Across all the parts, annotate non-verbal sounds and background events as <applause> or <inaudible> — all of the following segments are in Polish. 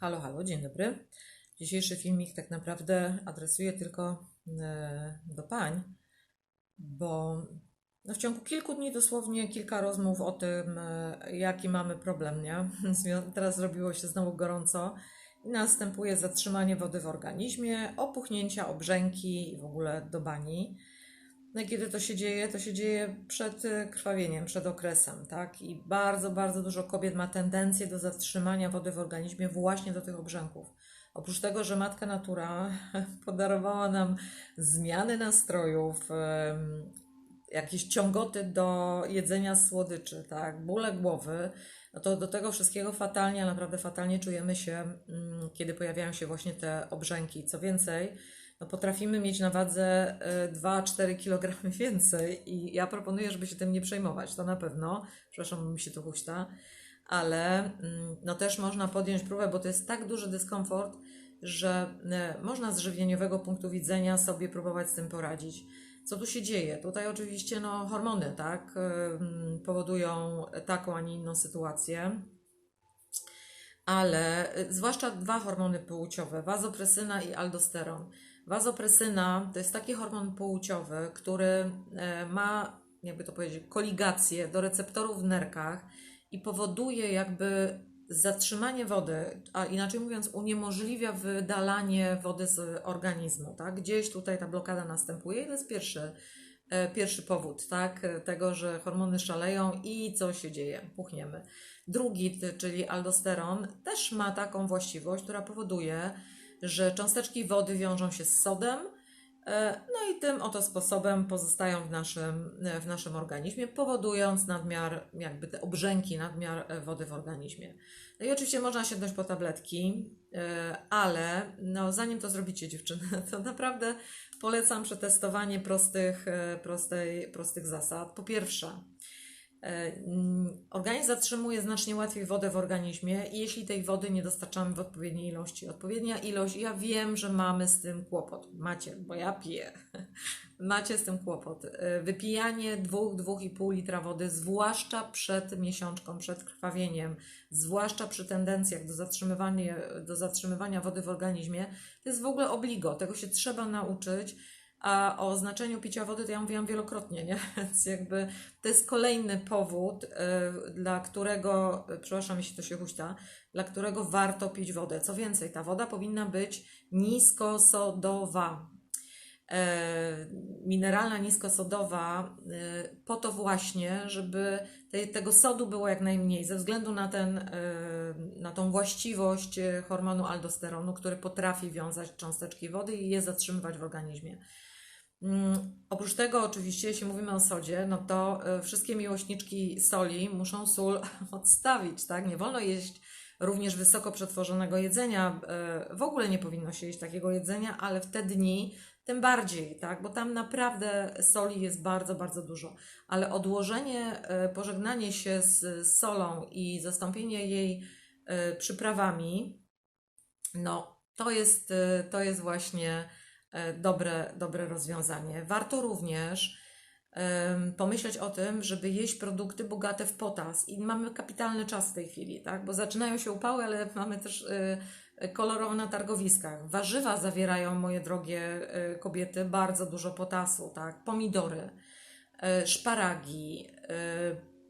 Halo, halo, dzień dobry. Dzisiejszy filmik tak naprawdę adresuję tylko e, do pań, bo no w ciągu kilku dni dosłownie kilka rozmów o tym, e, jaki mamy problem, nie? <laughs> Teraz zrobiło się znowu gorąco i następuje zatrzymanie wody w organizmie, opuchnięcia, obrzęki i w ogóle do bani. No i kiedy to się dzieje? To się dzieje przed y, krwawieniem, przed okresem, tak? I bardzo, bardzo dużo kobiet ma tendencję do zatrzymania wody w organizmie właśnie do tych obrzęków. Oprócz tego, że matka natura <laughs> podarowała nam zmiany nastrojów, jakieś ciągoty do jedzenia słodyczy, tak, bóle głowy, no to do tego wszystkiego fatalnie, naprawdę fatalnie czujemy się, mm, kiedy pojawiają się właśnie te obrzęki. Co więcej, no potrafimy mieć na wadze y, 2-4 kg <laughs> więcej i ja proponuję, żeby się tym nie przejmować, to na pewno, przepraszam, mi się to huśta, ale mm, no też można podjąć próbę, bo to jest tak duży dyskomfort, że y, można z żywieniowego punktu widzenia sobie próbować z tym poradzić. Co tu się dzieje? Tutaj oczywiście no, hormony tak, ym, powodują taką, a nie inną sytuację ale y, zwłaszcza dwa hormony płciowe, wazopresyna i aldosteron. Wazopresyna to jest taki hormon płciowy, który e, ma, jakby to powiedzieć, koligację do receptorów w nerkach i powoduje jakby zatrzymanie wody, a inaczej mówiąc, uniemożliwia wydalanie wody z organizmu. Tak? Gdzieś tutaj ta blokada następuje i to jest pierwszy, e, pierwszy powód tak? tego, że hormony szaleją i co się dzieje? Puchniemy. Drugi, czyli aldosteron, też ma taką właściwość, która powoduje, że cząsteczki wody wiążą się z sodem, e, no i tym oto sposobem pozostają w naszym, e, w naszym organizmie, powodując nadmiar, jakby te obrzęki, nadmiar e, wody w organizmie. No i oczywiście można sięgnąć po tabletki, ale no, zanim to zrobicie, dziewczyny, <laughs> to naprawdę polecam przetestowanie prostych, prostej, prostych zasad. Po pierwsze, Organizm zatrzymuje znacznie łatwiej wodę w organizmie jeśli tej wody nie dostarczamy w odpowiedniej ilości. Odpowiednia ilość, ja wiem, że mamy z tym kłopot. Macie, bo ja piję. <laughs> Macie z tym kłopot. E, Wypijanie 2-2,5 litra wody, zwłaszcza przed miesiączką, przed krwawieniem, zwłaszcza przy tendencjach do zatrzymywania, do zatrzymywania wody w organizmie, to jest w ogóle obligo. Tego się trzeba nauczyć. A o znaczeniu picia wody to ja mówiłam wielokrotnie, nie? <laughs> Więc jakby to jest kolejny powód, y, dla którego, przepraszam, jeśli to się huśta, dla którego warto pić wodę. Co więcej, ta woda powinna być niskosodowa. E, mineralna niskosodowa y, po to właśnie, żeby tej, tego sodu było jak najmniej, ze względu na, ten, y, na tą właściwość hormonu aldosteronu, który potrafi wiązać cząsteczki wody i je zatrzymywać w organizmie. Mm, Oprócz tego, oczywiście, jeśli mówimy o sodzie, no to y, wszystkie miłośniczki soli muszą sól <laughs> odstawić, tak? Nie wolno jeść również wysoko przetworzonego jedzenia. y, W ogóle nie powinno się jeść takiego jedzenia, ale w te dni tym bardziej, tak? Bo tam naprawdę soli jest bardzo, bardzo dużo. Ale odłożenie, y, pożegnanie się z solą i zastąpienie jej przyprawami, no to jest, to jest właśnie dobre, dobre rozwiązanie. Warto również pomyśleć o tym, żeby jeść produkty bogate w potas. I mamy kapitalny czas w tej chwili, tak? Bo zaczynają się upały, ale mamy też y, kolorowo na targowiskach. Warzywa zawierają, moje drogie y, kobiety, bardzo dużo potasu, tak? Pomidory, szparagi,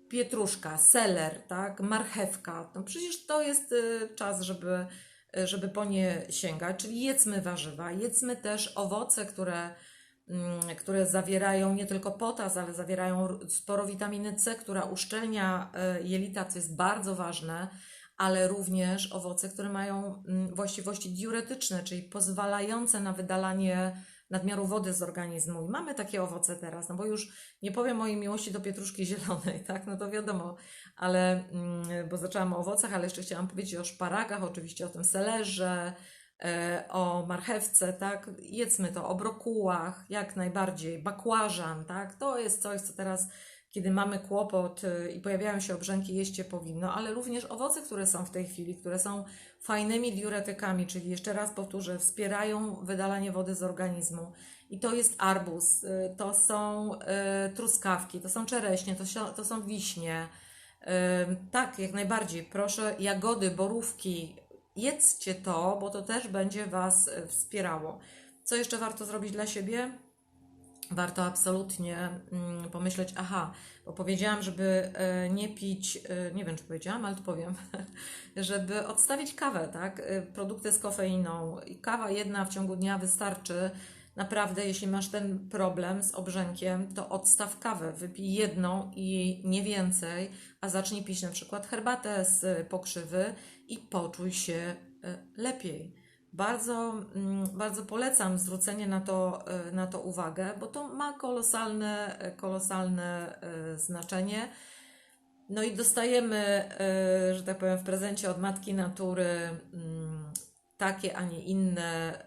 pietruszka, seler, tak? Marchewka. No przecież to jest czas, żeby żeby po nie sięgać, czyli jedzmy warzywa, jedzmy też owoce, które, mm, które zawierają nie tylko potas, ale zawierają sporo witaminy C, która uszczelnia e, jelita, co jest bardzo ważne, ale również owoce, które mają mm, właściwości diuretyczne, czyli pozwalające na wydalanie nadmiaru wody z organizmu. I mamy takie owoce teraz, no bo już nie powiem mojej miłości do pietruszki zielonej, tak, no to wiadomo, ale, mm, bo zaczęłam o owocach, ale jeszcze chciałam powiedzieć o szparagach, oczywiście o tym selerze, e, o marchewce, tak, jedzmy to, o brokułach, jak najbardziej, bakłażan, tak, to jest coś, co teraz, kiedy mamy kłopot y, i pojawiają się obrzęki, jeść je powinno, ale również owoce, które są w tej chwili, które są fajnymi diuretykami, czyli jeszcze raz powtórzę, wspierają wydalanie wody z organizmu. I to jest arbuz, y, to są y, truskawki, to są czereśnie, to, się- są wiśnie. Tak, jak najbardziej. Proszę, jagody, borówki, jedzcie to, bo to też będzie Was wspierało. Co jeszcze warto zrobić dla siebie? Warto absolutnie mm, pomyśleć, aha, bo powiedziałam, żeby e, nie pić, e, nie wiem czy powiedziałam, ale to powiem, <laughs> żeby odstawić kawę, tak? E, Produkty z kofeiną. I kawa jedna w ciągu dnia wystarczy. Naprawdę, jeśli masz ten problem z obrzękiem, to odstaw kawę, wypij jedną i nie więcej, a zacznij pić na przykład herbatę z pokrzywy i poczuj się lepiej. Bardzo, mm, bardzo polecam zwrócenie na to, e, na to uwagę, bo to ma kolosalne, e, kolosalne e, znaczenie. No i dostajemy, że tak powiem, w prezencie od Matki Natury mm, takie, a nie inne,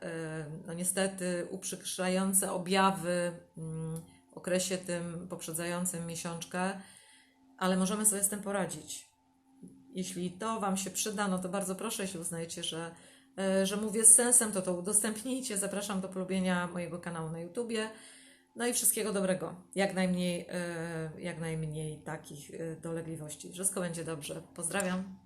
no niestety uprzykrzające objawy mm, w okresie tym poprzedzającym miesiączkę, ale możemy sobie z tym poradzić. Jeśli to Wam się przyda, no to bardzo proszę, jeśli uznajecie, że, że mówię z sensem, to to udostępnijcie. Zapraszam do polubienia mojego kanału na YouTubie. No i wszystkiego dobrego. Jak najmniej, e, jak najmniej takich e, dolegliwości. Wszystko będzie dobrze. Pozdrawiam.